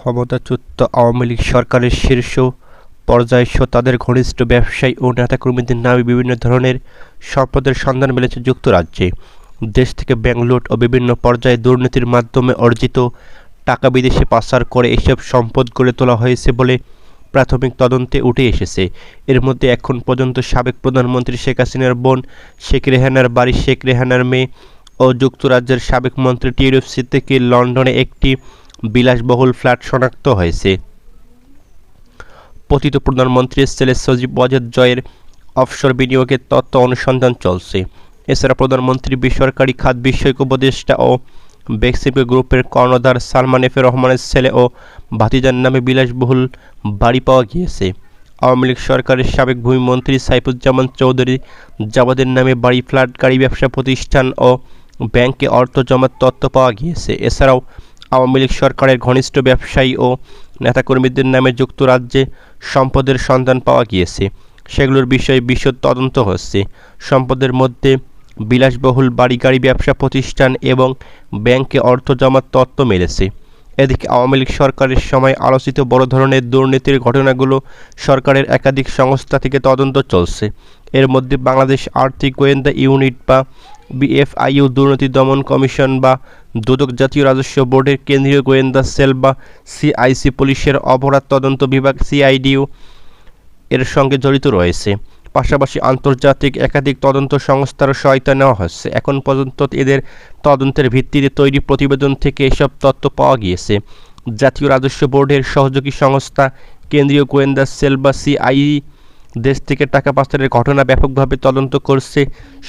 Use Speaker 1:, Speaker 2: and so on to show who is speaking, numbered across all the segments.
Speaker 1: ক্ষমতাচ্যুত আওয়ামী লীগ সরকারের শীর্ষ পর্যায়সহ তাদের ঘনিষ্ঠ ব্যবসায়ী ও নেতাকর্মীদের নামে বিভিন্ন ধরনের সম্পদের সন্ধান মিলেছে যুক্তরাজ্যে। দেশ থেকে ব্যাংক ও বিভিন্ন পর্যায়ে দুর্নীতির মাধ্যমে অর্জিত টাকা বিদেশে পাচার করে এসব সম্পদ গড়ে তোলা হয়েছে বলে প্রাথমিক তদন্তে উঠে এসেছে। এর মধ্যে এখন পর্যন্ত সাবেক প্রধানমন্ত্রী শেখ হাসিনার বোন শেখ রেহানার বাড়ি শেখ রেহানার মেয়ে ও যুক্তরাজ্যের সাবেক মন্ত্রী টিউলিপ সিদ্দিকী লন্ডনে একটি বিলাসবহুল ফ্ল্যাট শনাক্ত হয়েছে। পতিত প্রধানমন্ত্রীর ছেলে সজীব ওয়াজেদ জয়ের অফশোর বিনিয়োগের তথ্য অনুসন্ধান চলছে। এছাড়া প্রধানমন্ত্রী বেসরকারি খাত বিষয়ক উপদেষ্টা ও বেক্সিমকো গ্রুপের কর্ণধার সালমান এফে রহমানের ছেলে ও ভাতিজার নামে বিলাসবহুল বাড়ি পাওয়া গিয়েছে। আওয়ামী লীগ সরকারের সাবেক ভূমিমন্ত্রী সাইফুজ্জামান চৌধুরী জাবাদের নামে বাড়ি, ফ্ল্যাট, গাড়ি, ব্যবসা প্রতিষ্ঠান ও ব্যাংকে অর্থ জমার তথ্য পাওয়া গিয়েছে। এছাড়াও আওয়ামী লীগ সরকারের ঘনিষ্ঠ ব্যবসায়ী ও নেতাকর্মীদের নামে যুক্তরাজ্যে সম্পদের সন্ধান পাওয়া গিয়েছে। সেগুলোর বিষয়ে বিশদ তদন্ত হচ্ছে। সম্পদের মধ্যে বিলাসবহুল বাড়ি গাড়ি ব্যবসা প্রতিষ্ঠান এবং ব্যাংকে অর্থ জমার তত্ত্ব মেলেছে। এদিকে আওয়ামী লীগ সরকারের সময় আলোচিত বড় ধরনের দুর্নীতির ঘটনাগুলো সরকারের একাধিক সংস্থা থেকে তদন্ত চলছে। এর মধ্যে বাংলাদেশ আর্থিক গোয়েন্দা ইউনিট বা বিএফআইইউ দুর্নীতি দমন কমিশন বা দুদক জাতীয় রাজস্ব বোর্ডের কেন্দ্রীয় গোয়েন্দা সেল বা সিআইসি পুলিশের অপরাধ তদন্ত বিভাগ সিআইডিউ এর সঙ্গে জড়িত রয়েছে। পাশাপাশি আন্তর্জাতিক একাধিক তদন্ত সংস্থারও সহায়তা নেওয়া হচ্ছে। এখন পর্যন্ত এদের তদন্তের ভিত্তিতে তৈরি প্রতিবেদন থেকে এসব তথ্য পাওয়া গিয়েছে। জাতীয় রাজস্ব বোর্ডের সহযোগী সংস্থা, কেন্দ্রীয় গোয়েন্দা সেল বা সিআই দেশ থেকে টাকা পাচারের ঘটনা ব্যাপকভাবে তদন্ত করছে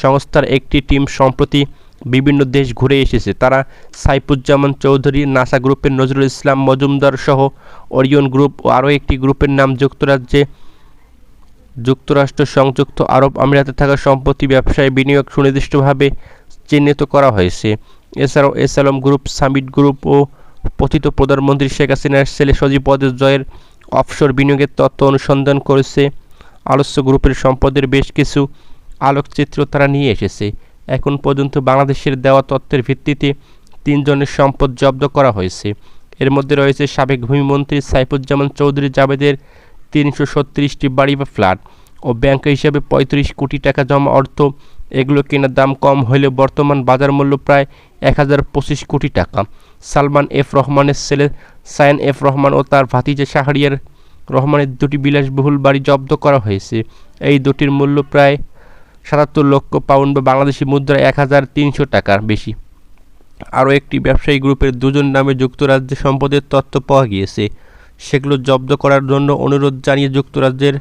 Speaker 1: সংস্থার একটি টিম সম্প্রতি বিভিন্ন দেশ ঘুরে এসেছে। তারা সাইফুজ্জামান চৌধুরী, নাসা গ্রুপের নজরুল ইসলাম মজুমদার সহ ওরিয়ন গ্রুপ ও আরও একটি গ্রুপের নাম যুক্তরাজ্যে যুক্তরাষ্ট্র সংযুক্ত আরব আমিরাতে থাকা সম্পত্তি ব্যবসায় বিনিয়োগ সুনির্দিষ্টভাবে চিহ্নিত করা হয়েছে। এছাড়াও S Alam group, Summit group ও পথিত প্রধানমন্ত্রী শেখ হাসিনার ছেলে সজীব পদের জয়ের অফশোর বিনিয়োগের তথ্য অনুসন্ধান করেছে। আলোচ্য গ্রুপের সম্পদের বেশ কিছু আলোকচিত্র তারা নিয়ে এসেছে। এখন পর্যন্ত বাংলাদেশের দেওয়া তথ্যের ভিত্তিতে তিনজনের সম্পদ জব্দ করা হয়েছে। এর মধ্যে রয়েছে সাবেক ভূমিমন্ত্রী সাইফুজ্জামান চৌধুরী জাবেদের তিনশো ছত্রিশটি বাড়ি বা ফ্ল্যাট ও ব্যাংক হিসাবে পঁয়ত্রিশ কোটি টাকা জমা অর্থ। এগুলো কেনার দাম কম হলেও বর্তমান বাজার মূল্য প্রায় এক হাজার পঁচিশ কোটি টাকা। সালমান এফ রহমানের ছেলে সায়ন এফ রহমান ও তার ভাতিজা শাহরিয়ার রহমানের দুটি বিলাসবহুল বাড়ি জব্দ করা হয়েছে। এই দুটির মূল্য প্রায় সাতাত্তর লক্ষ পাউন্ড বা বাংলাদেশি মুদ্রা এক হাজার তিনশো টাকার বেশি। আরও একটি ব্যবসায়ী গ্রুপের দুজন নামে যুক্তরাজ্যে সম্পদের তথ্য পাওয়া গিয়েছে। সেগুলো জব্দ করার জন্য অনুরোধ জানিয়ে যুক্তরাজ্যের